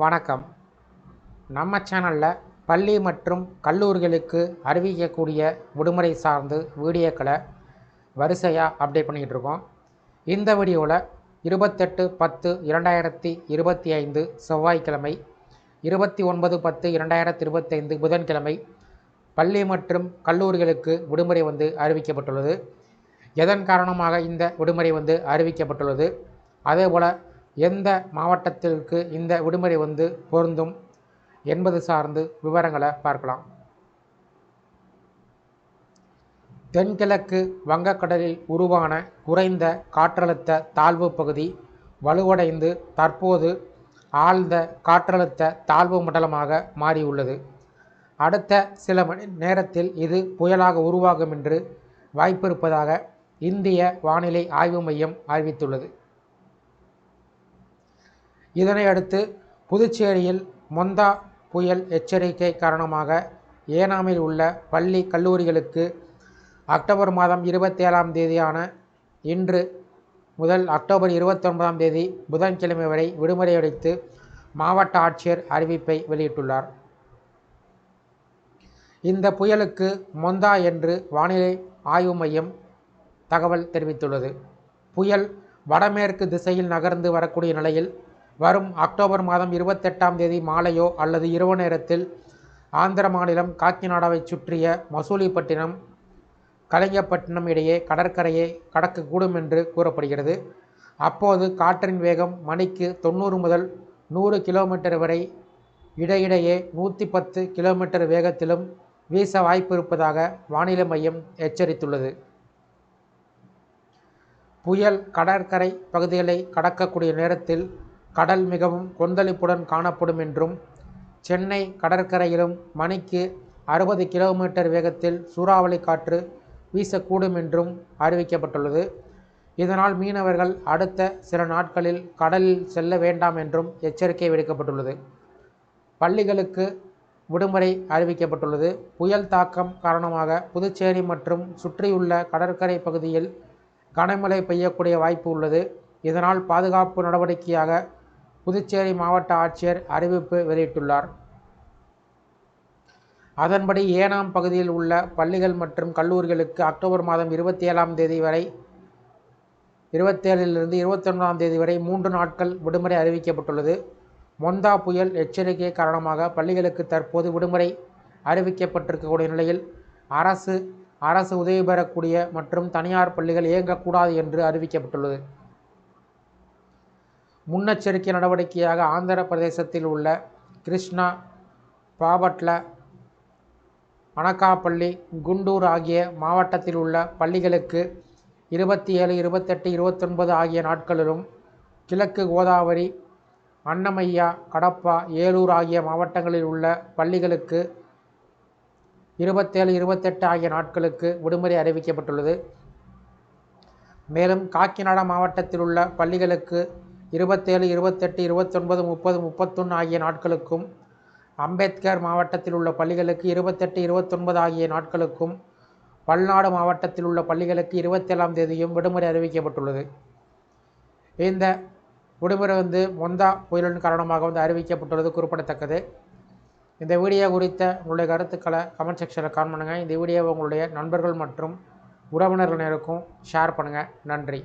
வணக்கம். நம்ம சேனலில் பள்ளி மற்றும் கல்லூரிகளுக்கு அறிவிக்கக்கூடிய விடுமுறை சார்ந்து வீடியோக்களை வரிசையாக அப்டேட் பண்ணிக்கிட்டு இருக்கோம். இந்த வீடியோவில் இருபத்தெட்டு பத்து இரண்டாயிரத்தி இருபத்தி ஐந்து செவ்வாய்க்கிழமை இருபத்தி ஒன்பது பத்து இரண்டாயிரத்தி இருபத்தைந்து புதன்கிழமை பள்ளி மற்றும் கல்லூரிகளுக்கு விடுமுறை வந்து அறிவிக்கப்பட்டுள்ளது. எதன் காரணமாக இந்த விடுமுறை வந்து அறிவிக்கப்பட்டுள்ளது? அதேபோல் எந்த மாவட்டத்திற்கு இந்த விடுமுறை வந்து பொருந்தும் என்பது சார்ந்து விவரங்களை பார்க்கலாம். தென்கிழக்கு வங்கக்கடலில் உருவான குறைந்த காற்றழுத்த தாழ்வு பகுதி வலுவடைந்து தற்போது ஆழ்ந்த காற்றழுத்த தாழ்வு மண்டலமாக மாறியுள்ளது. அடுத்த சில மணி நேரத்தில் இது புயலாக உருவாகும் என்று வாய்ப்பிருப்பதாக இந்திய வானிலை ஆய்வு மையம் அறிவித்துள்ளது. இதனை அடுத்து புதுச்சேரியில் மொந்தா புயல் எச்சரிக்கை காரணமாக ஏனாமில் உள்ள பள்ளி கல்லூரிகளுக்கு அக்டோபர் மாதம் இருபத்தேழாம் தேதியான இன்று முதல் அக்டோபர் இருபத்தொன்பதாம் தேதி புதன்கிழமை வரை விடுமுறை அளித்து மாவட்ட ஆட்சியர் அறிவிப்பை வெளியிட்டுள்ளார். இந்த புயலுக்கு மொந்தா என்று வானிலை ஆய்வு மையம் தகவல் தெரிவித்துள்ளது. புயல் வடமேற்கு திசையில் நகர்ந்து வரக்கூடிய நிலையில் வரும் அக்டோபர் மாதம் இருபத்தெட்டாம் தேதி மாலையோ அல்லது இரவு நேரத்தில் ஆந்திர மாநிலம் காக்கிநாடாவை சுற்றிய மசூலிப்பட்டினம் கலிங்கப்பட்டினம் இடையே கடற்கரையை கடக்கக்கூடும் என்று கூறப்படுகிறது. அப்போது காற்றின் வேகம் மணிக்கு தொண்ணூறு முதல் நூறு கிலோமீட்டர் வரை இடையிடையே நூற்றி பத்து கிலோமீட்டர் வேகத்திலும் வீச வாய்ப்பு இருப்பதாக வானிலை மையம் எச்சரித்துள்ளது. புயல் கடற்கரை பகுதிகளை கடக்கக்கூடிய நேரத்தில் கடல் மிகவும் கொந்தளிப்புடன் காணப்படும் என்றும் சென்னை கடற்கரையிலும் மணிக்கு அறுபது கிலோமீட்டர் வேகத்தில் சூறாவளி காற்று வீசக்கூடும் என்றும் அறிவிக்கப்பட்டுள்ளது. இதனால் மீனவர்கள் அடுத்த சில நாட்களில் கடலில் செல்ல வேண்டாம் என்றும் எச்சரிக்கை விடுக்கப்பட்டுள்ளது. பள்ளிகளுக்கு விடுமுறை அறிவிக்கப்பட்டுள்ளது. புயல் தாக்கம் காரணமாக புதுச்சேரி மற்றும் சுற்றியுள்ள கடற்கரை பகுதியில் கனமழை பெய்யக்கூடிய வாய்ப்பு உள்ளது. இதனால் பாதுகாப்பு நடவடிக்கையாக புதுச்சேரி மாவட்ட ஆட்சியர் அறிவிப்பு வெளியிட்டுள்ளார். அதன்படி ஏனாம் பகுதியில் உள்ள பள்ளிகள் மற்றும் கல்லூரிகளுக்கு அக்டோபர் மாதம் இருபத்தி ஏழாம் தேதி வரை இருபத்தேழிலிருந்து இருபத்தொன்பதாம் தேதி வரை மூன்று நாட்கள் விடுமுறை அறிவிக்கப்பட்டுள்ளது. மொந்தா புயல் எச்சரிக்கை காரணமாக பள்ளிகளுக்கு தற்போது விடுமுறை அறிவிக்கப்பட்டிருக்கக்கூடிய நிலையில் அரசு அரசு உதவி பெறக்கூடிய மற்றும் தனியார் பள்ளிகள் இயங்கக்கூடாது என்று அறிவிக்கப்பட்டுள்ளது. முன்னெச்சரிக்கை நடவடிக்கையாக ஆந்திர பிரதேசத்தில் உள்ள கிருஷ்ணா பாபட்ல அனகாப்பள்ளி குண்டூர் ஆகிய மாவட்டத்தில் உள்ள பள்ளிகளுக்கு இருபத்தி ஏழு இருபத்தெட்டு இருபத்தொன்பது ஆகிய நாட்களிலும் கிழக்கு கோதாவரி அன்னமையா கடப்பா ஏலூர் ஆகிய மாவட்டங்களில் உள்ள பள்ளிகளுக்கு இருபத்தேழு இருபத்தெட்டு ஆகிய நாட்களுக்கு விடுமுறை அறிவிக்கப்பட்டுள்ளது. மேலும் காக்கிநாடா மாவட்டத்தில் உள்ள பள்ளிகளுக்கு இருபத்தேழு இருபத்தெட்டு இருபத்தொன்பது முப்பது முப்பத்தொன்று ஆகிய நாட்களுக்கும் அம்பேத்கர் மாவட்டத்தில் உள்ள பள்ளிகளுக்கு இருபத்தெட்டு இருபத்தொன்பது ஆகிய நாட்களுக்கும் பல்நாடு மாவட்டத்தில் உள்ள பள்ளிகளுக்கு இருபத்தேழாம் தேதியும் விடுமுறை அறிவிக்கப்பட்டுள்ளது. இந்த விடுமுறை வந்து மொந்தா புயலின் காரணமாக வந்து அறிவிக்கப்பட்டுள்ளது குறிப்பிடத்தக்கது. இந்த வீடியோ குறித்த உங்களுடைய கருத்துக்களை கமெண்ட் செக்ஷனில் கான் பண்ணுங்கள் இந்த வீடியோவை உங்களுடைய நண்பர்கள் மற்றும் உறவினர்கள் நேருக்கும் ஷேர் பண்ணுங்கள் நன்றி.